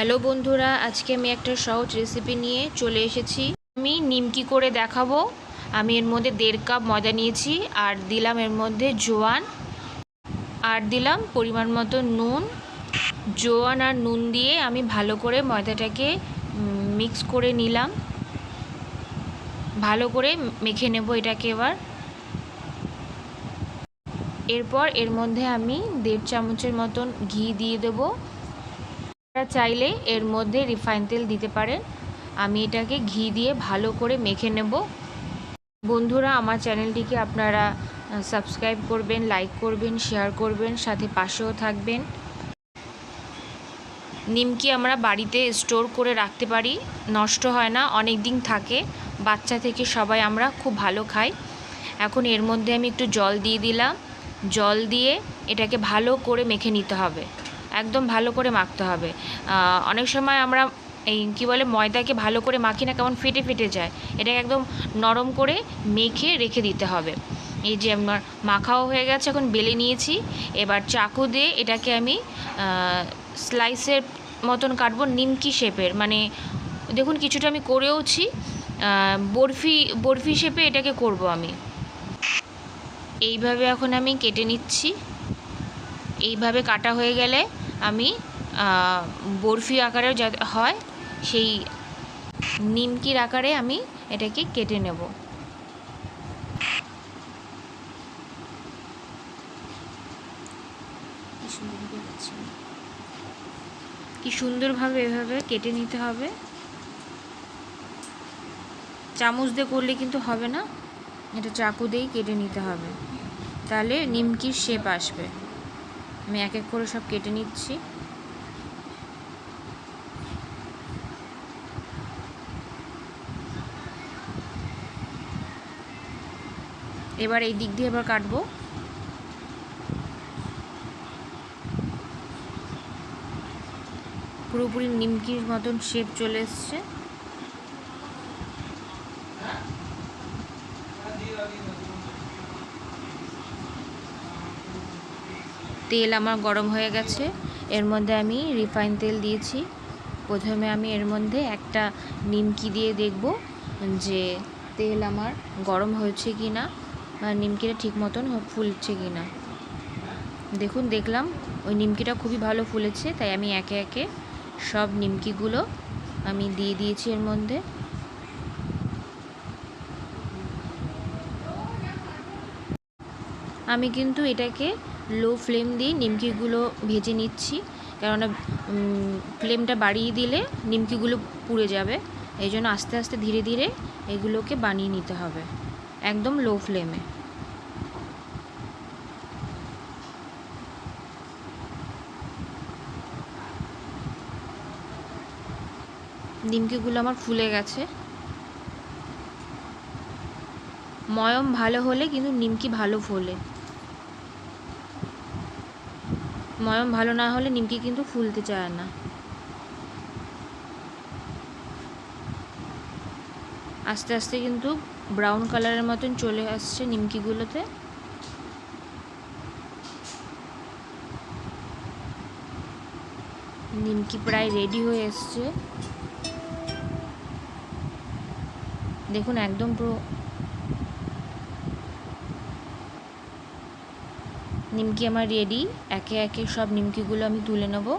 Hello বন্ধুরা, আজকে আমি একটা সহজ রেসিপি নিয়ে চলে এসেছি। আমি নিমকি করে দেখাবো। আমি এর মধ্যে দেড় কাপ ময়দা নিয়েছি, আর দিলাম এর মধ্যে জোয়ান, আর দিলাম পরিমাণ মতো নুন। জোয়ান আর নুন দিয়ে আমি ভালো করে ময়দাটাকে মিক্স করে নিলাম। ভালো করে মেখে নেব এটাকে এবার। এরপর এর মধ্যে আমি দেড় চামচের মতন ঘি দিয়ে দেবো। চাইলে এর মধ্যে রিফাইন তেল দিতে পারেন। আমি এটাকে ঘি দিয়ে ভালো করে মেখে নেব। বন্ধুরা, আমার চ্যানেলটিকে আপনারা সাবস্ক্রাইব করবেন লাইক করবেন শেয়ার করবেন, সাথে পাশেও থাকবেন। নিমকি আমরা বাড়িতে স্টোর করে রাখতে পারি। নষ্ট হয় না অনেক দিন থাকে। বাচ্চা থেকে সবাই আমরা খুব ভালো খাই। এখন এর মধ্যে আমি একটু জল দিয়ে দিলাম। জল দিয়ে এটাকে ভালো করে মেখে নিতে হবে। একদম ভালো করে মাখতে হবে। অনেক সময় আমরা এই কী বলে ময়দাকে ভালো করে মাখি না, কেমন ফেটে ফেটে যায়। এটাকে একদম নরম করে মেখে রেখে দিতে হবে। এই যে আমার মাখাও হয়ে গেছে, এখন বেলে নিয়েছি। এবার চাকু দিয়ে এটাকে আমি স্লাইসের মতন কাটবো নিমকি শেপের। মানে দেখুন কিছুটা আমি করেওছি বরফি বরফি শেপে এটাকে করব আমি। এইভাবে এখন আমি কেটে নিচ্ছি। এইভাবে কাটা হয়ে গেলে আমি বরফি আকারেও যা হয় সেই নিমকির আকারে আমি এটাকে কেটে নেব। কি সুন্দরভাবে এভাবে কেটে নিতে হবে। চামচ দিয়ে করলে কিন্তু হবে না। এটা চাকু দিয়েই কেটে নিতে হবে। তাহলে নিমকির শেপ আসবে। আমি এক এক করে সব কেটে নিচ্ছি। এবার এই দিক দিয়ে এবার কাটবো। পুরোপুরি নিমকির মতন শেপ চলে এসছে। তেল আমার গরম হয়ে গেছে। এর মধ্যে আমি রিফাইন তেল দিয়েছি। প্রথমে আমি এর মধ্যে একটা নিমকি দিয়ে দেখব যে তেল আমার গরম হয়েছে কি না নিমকিটা ঠিক মতন ফুলছে কি না দেখুন, দেখলাম ওই নিমকিটা খুবই ভালো ফুলেছে, তাই আমি একে একে সব নিমকিগুলো আমি দিয়ে দিয়েছি এর মধ্যে। আমি কিন্তু এটাকে লো ফ্লেম দিয়ে নিমকিগুলো ভেজে নিচ্ছি। কেননা ফ্লেমটা বাড়িয়ে দিলে নিমকিগুলো পুড়ে যাবে। এই জন্য আস্তে আস্তে ধীরে ধীরে এগুলোকে বানিয়ে নিতে হবে, একদম লো ফ্লেমে। নিমকিগুলো আমার ফুলে গেছে। ময়ম ভালো হলে কিন্তু নিমকি ভালো ফোলে। ময়ম ভালো না হলে নিমকি কিন্তু ফুলতে চায় না। আস্তে আস্তে কিন্তু ব্রাউন কালারের মতন চলে আসছে নিমকিগুলোতে। নিমকি প্রায় রেডি হয়ে এসছে। দেখুন একদম পুরো নিমকি আমার রেডি একে একে সব নিমকিগুলো আমি তুলে নেব।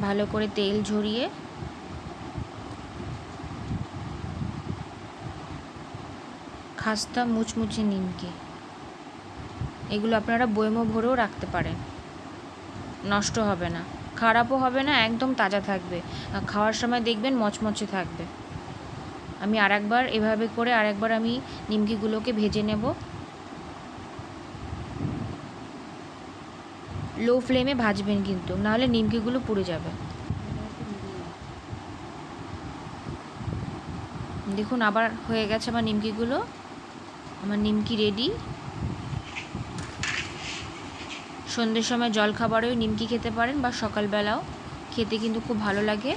ভালো করে তেল ঝরিয়ে। খাস্তা মুচমুচে নিমকি। এগুলো আপনারা বয়মো ভরেও রাখতে পারেন। নষ্ট হবে না। খারাপও হবে না, একদম তাজা থাকবে। খাওয়ার সময় দেখবেন মচমচে থাকবে। আমি আরেকবার এভাবে করে আরেকবার আমি নিমকিগুলোকে ভেজে নেব। লো ফ্লেমে ভাজবেন কিন্তু, নাহলে নিমকিগুলো পুড়ে যাবে। দেখুন, আবার হয়ে গেছে আমার নিমকিগুলো। আমার নিমকি রেডি সন্ধ্যের সময় জল খাবারেও নিমকি খেতে পারেন বা সকালবেলাও। খেতে কিন্তু খুব ভালো লাগে।